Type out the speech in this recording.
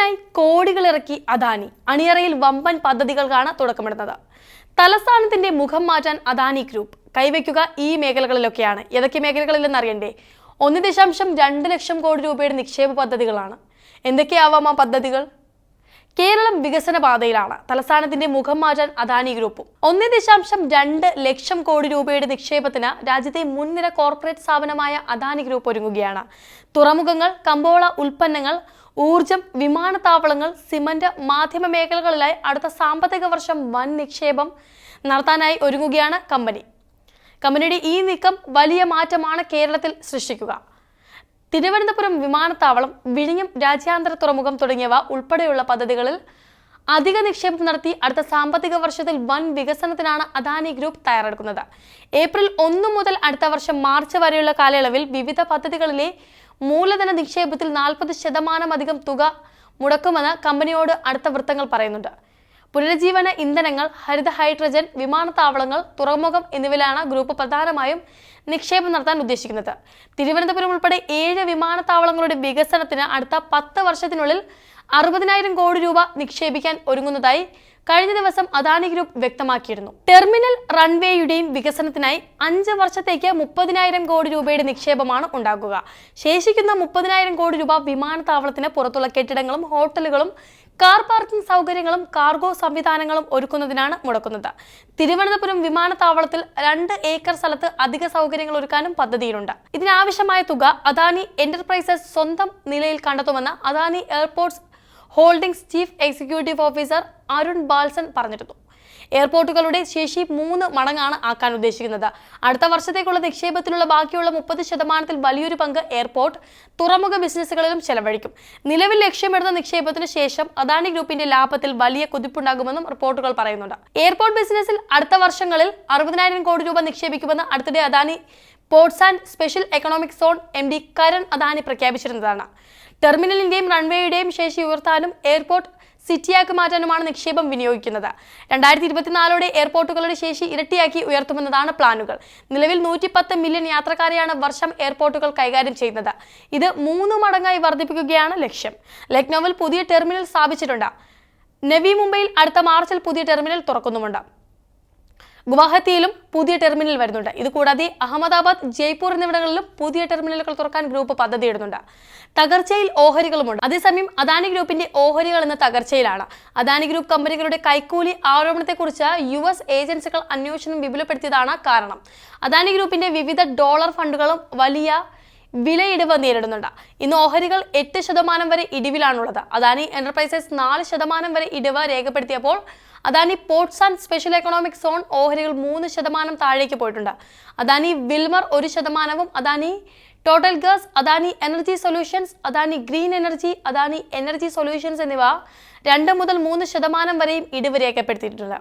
ഗ്രോത്തിനായി കോടികൾ ഇറക്കി അദാനി. അണിയറയിൽ വമ്പൻ പദ്ധതികൾക്കാണ് തുടക്കമിടുന്നത്. തലസ്ഥാനത്തിന്റെ മുഖം മാറ്റാൻ അദാനി ഗ്രൂപ്പ്. കൈവയ്ക്കുക ഈ മേഖലകളിലൊക്കെയാണ്. ഏതൊക്കെ മേഖലകളിലെന്ന് അറിയണ്ടേ? ഒന്ന് ദശാംശം രണ്ട് ലക്ഷം കോടി രൂപയുടെ നിക്ഷേപ പദ്ധതികളാണ്. എന്തൊക്കെയാവാം ആ പദ്ധതികൾ? കേരളം വികസന പാതയിലാണ്. തലസ്ഥാനത്തിന്റെ മുഖം മാറ്റാൻ അദാനി ഗ്രൂപ്പും. ഒന്ന് ദശാംശം രണ്ട് ലക്ഷം കോടി രൂപയുടെ നിക്ഷേപത്തിന് രാജ്യത്തെ മുൻനിര കോർപ്പറേറ്റ് സ്ഥാപനമായ അദാനി ഗ്രൂപ്പ് ഒരുങ്ങുകയാണ്. തുറമുഖങ്ങൾ കമ്പോള ഉൽപ്പന്നങ്ങൾ ഊർജം വിമാനത്താവളങ്ങൾ സിമന്റ് മാധ്യമ മേഖലകളിലായി അടുത്ത സാമ്പത്തിക വർഷം വൻ നിക്ഷേപം നടത്താനായി ഒരുങ്ങുകയാണ് കമ്പനി. കമ്പനിയുടെ ഈ നീക്കം വലിയ മാറ്റമാണ് കേരളത്തിൽ സൃഷ്ടിക്കുക. തിരുവനന്തപുരം വിമാനത്താവളം വിഴിഞ്ഞം രാജ്യാന്തര തുറമുഖം തുടങ്ങിയവ ഉൾപ്പെടെയുള്ള പദ്ധതികളിൽ അധിക നിക്ഷേപം നടത്തി അടുത്ത സാമ്പത്തിക വർഷത്തിൽ വൻ വികസനത്തിനാണ് അദാനി ഗ്രൂപ്പ് തയ്യാറെടുക്കുന്നത്. ഏപ്രിൽ ഒന്ന് മുതൽ അടുത്ത വർഷം മാർച്ച് വരെയുള്ള കാലയളവിൽ വിവിധ പദ്ധതികളിലെ മൂലധന നിക്ഷേപത്തിൽ നാൽപ്പത് ശതമാനം അധികം തുക മുടക്കുമെന്ന് കമ്പനിയോട് അടുത്ത വൃത്തങ്ങൾ പറയുന്നുണ്ട്. പുനരുജ്ജീവന ഇന്ധനങ്ങൾ ഹരിത ഹൈഡ്രജൻ വിമാനത്താവളങ്ങൾ തുറമുഖം എന്നിവയിലാണ് ഗ്രൂപ്പ് പ്രധാനമായും നിക്ഷേപം നടത്താൻ ഉദ്ദേശിക്കുന്നത്. തിരുവനന്തപുരം ഉൾപ്പെടെ ഏഴ് വിമാനത്താവളങ്ങളുടെ വികസനത്തിന് അടുത്ത പത്ത് വർഷത്തിനുള്ളിൽ അറുപതിനായിരം കോടി രൂപ നിക്ഷേപിക്കാൻ ഒരുങ്ങുന്നതായി കഴിഞ്ഞ ദിവസം അദാനി ഗ്രൂപ്പ് വ്യക്തമാക്കിയിരുന്നു. ടെർമിനൽ റൺവേയുടെയും വികസനത്തിനായി അഞ്ച് വർഷത്തേക്ക് മുപ്പതിനായിരം കോടി രൂപയുടെ നിക്ഷേപമാണ് ഉണ്ടാകുക. ശേഷിക്കുന്ന മുപ്പതിനായിരം കോടി രൂപ വിമാനത്താവളത്തിന് പുറത്തുള്ള കെട്ടിടങ്ങളും ഹോട്ടലുകളും കാർ പാർക്കിംഗ് സൗകര്യങ്ങളും കാർഗോ സംവിധാനങ്ങളും ഒരുക്കുന്നതിനാണ് മുടക്കുന്നത്. തിരുവനന്തപുരം വിമാനത്താവളത്തിൽ രണ്ട് ഏക്കർ സ്ഥലത്ത് അധിക സൗകര്യങ്ങൾ ഒരുക്കാനും പദ്ധതിയിലുണ്ട്. ഇതിനാവശ്യമായ തുക അദാനി എന്റർപ്രൈസസ് സ്വന്തം നിലയിൽ കണ്ടെത്തുമെന്ന് Adani Airports Holdings chief executive officer Arun Bansal പറഞ്ഞിരുന്നു. എയർപോർട്ടുകളുടെ ശേഷി മൂന്ന് മടങ്ങാണ് ആക്കാൻ ഉദ്ദേശിക്കുന്നത്. അടുത്ത വർഷത്തേക്കുള്ള നിക്ഷേപത്തിലുള്ള ബാക്കിയുള്ള മുപ്പത് ശതമാനത്തിൽ വലിയൊരു പങ്ക് എയർപോർട്ട് തുറമുഖ ബിസിനസ്സുകളിലും ചെലവഴിക്കും. നിലവിൽ ലക്ഷ്യമിടുന്ന നിക്ഷേപത്തിന് ശേഷം അദാനി ഗ്രൂപ്പിന്റെ ലാഭത്തിൽ വലിയ കുതിപ്പുണ്ടാകുമെന്നും റിപ്പോർട്ടുകൾ പറയുന്നുണ്ട്. എയർപോർട്ട് ബിസിനസ്സിൽ അടുത്ത വർഷങ്ങളിൽ അറുപതിനായിരം കോടി രൂപ നിക്ഷേപിക്കുമെന്ന് അടുത്തിടെ Adani Ports and Special Economic Zone M D Karan Adani പ്രഖ്യാപിച്ചിരുന്നതാണ്. ടെർമിനലിന്റെയും റൺവേയുടെയും ശേഷി ഉയർത്താനും എയർപോർട്ട് സിറ്റിയാക്കി മാറ്റാനുമാണ് നിക്ഷേപം വിനിയോഗിക്കുന്നത്. രണ്ടായിരത്തി ഇരുപത്തിനാലോടെ എയർപോർട്ടുകളുടെ ശേഷി ഇരട്ടിയാക്കി ഉയർത്തുമെന്നതാണ് പ്ലാനുകൾ. നിലവിൽ നൂറ്റിപ്പത്ത് മില്യൺ യാത്രക്കാരെയാണ് വർഷം എയർപോർട്ടുകൾ കൈകാര്യം ചെയ്യുന്നത്. ഇത് മൂന്ന് മടങ്ങായി വർദ്ധിപ്പിക്കുകയാണ് ലക്ഷ്യം. ലക്നൌവിൽ പുതിയ ടെർമിനൽ സ്ഥാപിച്ചിട്ടുണ്ട്. നവി മുംബൈയിൽ അടുത്ത മാർച്ചിൽ പുതിയ ടെർമിനൽ തുറക്കുന്നുമുണ്ട്. ഗുവാഹത്തിയിലും പുതിയ ടെർമിനൽ വരുന്നുണ്ട്. ഇത് കൂടാതെ അഹമ്മദാബാദ് ജയ്പൂർ എന്നിവിടങ്ങളിലും പുതിയ ടെർമിനലുകൾ തുറക്കാൻ ഗ്രൂപ്പ് പദ്ധതിയിടുന്നുണ്ട് തകർച്ചയിൽ ഓഹരികളുമുണ്ട്. അതേസമയം അദാനി ഗ്രൂപ്പിന്റെ ഓഹരികൾ എന്ന തകർച്ചയിലാണ്. അദാനി ഗ്രൂപ്പ് കമ്പനികളുടെ കൈക്കൂലി ആരോപണത്തെക്കുറിച്ച് യു എസ് ഏജൻസികൾ അന്വേഷണം വിപുലപ്പെടുത്തിയതാണ് കാരണം. അദാനി ഗ്രൂപ്പിന്റെ വിവിധ ഡോളർ ഫണ്ടുകളും വലിയ വിലയിടിവ് നേരിടുന്നുണ്ട്. ഇന്ന് ഓഹരികൾ എട്ട് ശതമാനം വരെ ഇടിവിലാണുള്ളത്. അദാനി എന്റർപ്രൈസസ് നാല് ശതമാനം വരെ ഇടിവ് രേഖപ്പെടുത്തിയപ്പോൾ Adani Ports and Special Economic Zone ഓഹരികൾ മൂന്ന് ശതമാനം താഴേക്ക് പോയിട്ടുണ്ട്. അദാനി വിൽമർ ഒരു ശതമാനവും Adani Total Gas Adani Energy Solutions Adani Green Energy Adani Energy Solutions എന്നിവ രണ്ട് മുതൽ മൂന്ന് ശതമാനം വരെയും ഇടിവ് രേഖപ്പെടുത്തിയിട്ടുണ്ട്.